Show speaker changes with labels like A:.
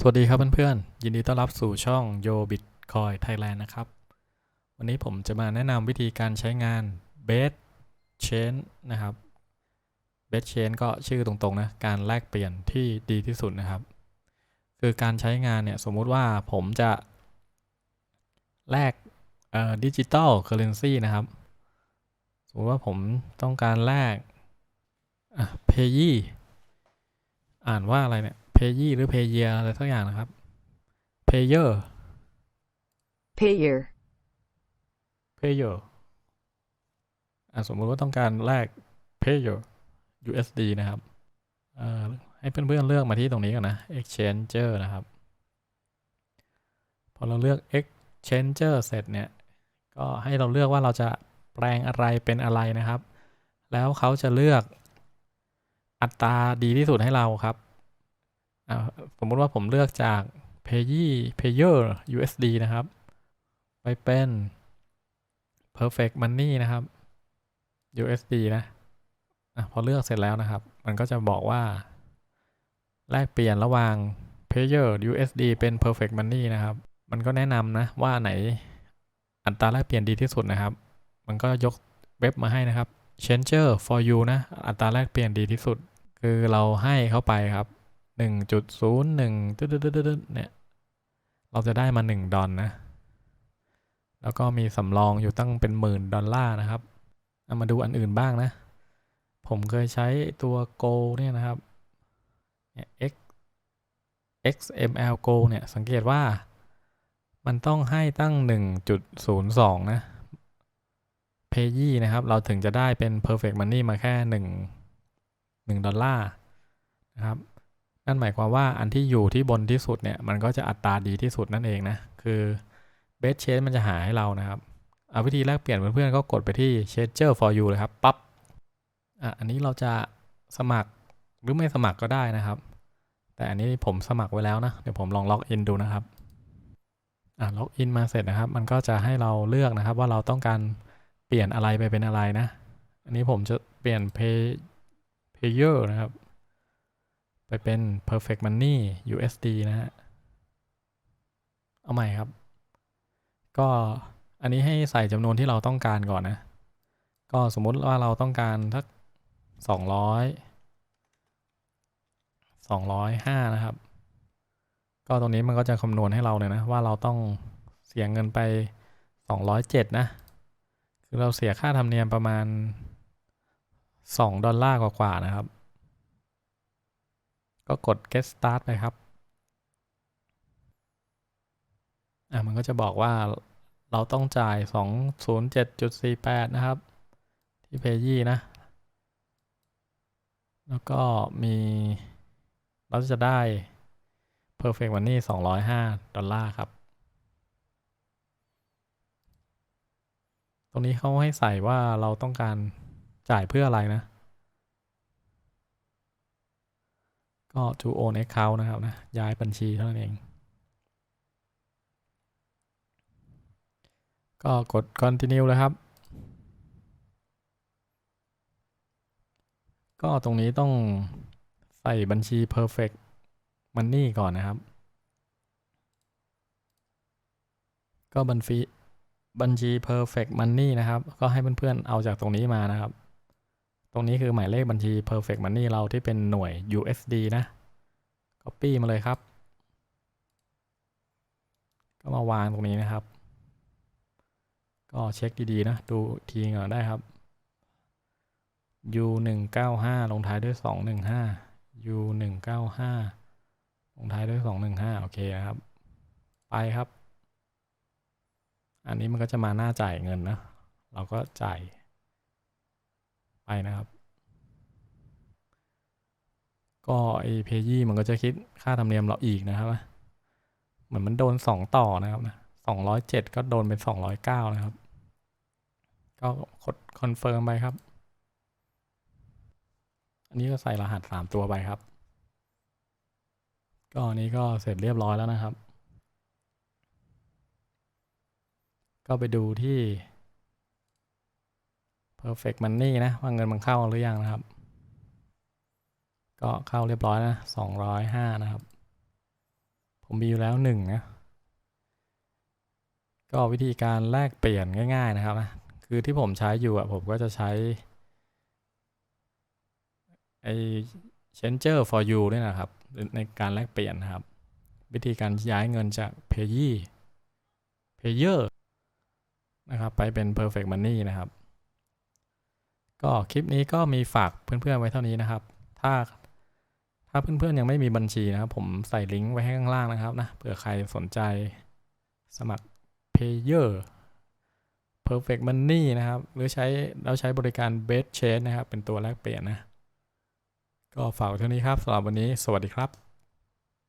A: สวัสดีครับเพื่อนๆ ยินดีต้อนรับสู่ช่อง Yo Bitcoin Thailand นะครับ วันนี้ผมจะมาแนะนำวิธีการใช้งาน Best Chain นะครับ Best Chain ก็ชื่อตรงๆนะการแลกเปลี่ยนที่ดีที่สุดนะครับ คือการใช้งานเนี่ยสมมุติว่าผมจะแลกเอ่อดิจิตอลเคอร์เรนซีนะครับ สมมติว่าผมต้องการแลกอะ Payee อ่านว่าอะไรเนี่ย Payee หรือ Payer อะไรสักอย่างนะครับ Payer
B: payer,
A: Payer อะสมมุติว่าต้องการแลก Payer USD นะครับเอ่อให้เพื่อนๆเลือกมาที่ตรงนี้ก่อนนะ Exchanger นะครับ พอเราเลือก Exchanger เสร็จเนี่ย ก็ให้เราเลือกว่าเราจะแปลงอะไรเป็นอะไรนะครับ แล้วเขาจะเลือกอัตราดีที่สุดให้เราครับอ่า สมมติว่าผมเลือกจาก Payee Payer USD นะครับ ไปเป็น perfect money นะครับ USD นะอะพอเลือกเสร็จแล้วนะครับ มันก็จะบอกว่า แลกเปลี่ยนระหว่าง payer USD เป็น perfect money นะครับ มันก็แนะนำนะว่าไหนอัตราแลกเปลี่ยนดีที่สุดนะครับ มันก็ยกเว็บมาให้นะครับ changer for you นะ อัตราแลกเปลี่ยนดีที่สุด คือเราให้เข้าไปครับ 1.01ตึ๊ดๆๆเนี่ย เราจะได้มา1ดอลนะ แล้วก็มีสำรองอยู่ตั้งเป็นหมื่นดอลลาร์นะครับเอามาดูอันอื่นบ้างนะ ผมเคยใช้ตัว Go เนี่ยนะครับเนี่ย X XML Go เนี่ย สังเกตว่ามันต้องให้ตั้ง 1.02 นะ Payee นะครับ เราถึงจะได้เป็น perfect money มาแค่ 1 1 ดอลลาร์นะครับ นั่นหมายความว่าอันที่อยู่ที่บนที่สุดเนี่ยมันก็จะอัตราดีที่สุดนั่นเองนะคือเบสเชนมันจะหาให้เรานะครับเอาวิธีแลกเปลี่ยนเพื่อนๆก็กดไปที่ Changer for you เลยครับปั๊บอะอันนี้เราจะสมัครหรือไม่สมัครก็ได้นะครับ แต่อันนี้ผมสมัครไว้แล้วนะเดี๋ยวผมลองล็อกอินดูนะครับอะล็อกอินมาเสร็จนะครับ มันก็จะให้เราเลือกนะครับว่าเราต้องการเปลี่ยนอะไรไปเป็นอะไรนะ อันนี้ผมจะเปลี่ยน pay payer นะครับ ไปเป็น perfect money USD นะฮะ เอาใหม่ครับ ก็อันนี้ให้ใส่จำนวนที่เราต้องการก่อนนะ ก็สมมติว่าเราต้องการสักสองร้อยสองร้อยห้านะครับ ก็ตรงนี้มันก็จะคำนวณให้เราเลยนะ ว่าเราต้องเสียเงินไปสองร้อยเจ็ดนะ คือเราเสียค่าธรรมเนียมประมาณสองดอลลาร์กว่าๆนะครับ ก็กด get start ไปครับ อะมันก็จะบอกว่าเราต้องจ่าย 207.48 นะครับ ที่ Payee นะ แล้วก็มีเราจะได้ Perfect Money 205 ดอลลาร์ครับ ตรงนี้เขาให้ใส่ว่าเราต้องการจ่ายเพื่ออะไรนะ ก็ to own account นะครับนะย้ายบัญชีเท่านั้นเอง ก็กด continue เลยครับ ก็ตรงนี้ต้องใส่บัญชี perfect money ก่อนนะครับ ก็บัญชีบัญชี perfect money นะครับ ก็ให้เพื่อนๆ เอาจากตรงนี้มานะครับ รงนี้คือหมายเลขบัญชี perfect money เราที่เป็นหน่วย USD นะ copy มาเลยครับ ก็มาวางตรงนี้นะครับ ก็เช็คดีๆนะ ดูทีก่อนได้ครับ U หนึ่งเก้าห้าลงท้ายด้วยสองหนึ่งห้า U หนึ่งเก้าห้าลงท้ายด้วยสองหนึ่งห้าโอเคนะครับ ไปครับ อันนี้มันก็จะมาหน้าจ่ายเงินนะ เราก็จ่าย ไปนะครับ ก็ไอเพยี่มันก็จะคิดค่าธรรมเนียมเราอีกนะครับ เหมือนมันโดนสองต่อนะครับนะสองร้อยเจ็ดก็โดนเป็นสองร้อยเก้านะครับ ก็กดคอนเฟิร์มไปครับ อันนี้ก็ใส่รหัสสามตัวไปครับ ก็อันนี้ก็เสร็จเรียบร้อยแล้วนะครับ ก็ไปดูที่ perfect money นะว่าเงินมันเข้าหรือยังนะครับ ก็เข้าเรียบร้อยนะสองร้อยห้านะครับ ผมมีอยู่แล้วหนึ่งนะก็วิธีการแลกเปลี่ยนง่าย ๆ นะครับนะคือที่ผมใช้อยู่อะผมก็จะใช้ไอ้ changer for you เนี่ยนะครับ ในการแลกเปลี่ยนนะครับ วิธีการย้ายเงินจาก payee payer นะครับ ไปเป็น perfect money นะครับ ก็คลิปนี้ก็มีฝากเพื่อนๆไว้เท่านี้นะครับ ถ้าถ้าเพื่อนๆยังไม่มีบัญชีนะครับ ผมใส่ลิงก์ไว้ให้ข้างล่างนะครับนะเผื่อใครสนใจสมัคร payer perfect money นะครับ หรือใช้เราใช้บริการ best change นะครับ เป็นตัวแลกเปลี่ยนนะ ก็ฝากเท่านี้ครับสำหรับวันนี้ สวัสดีครับ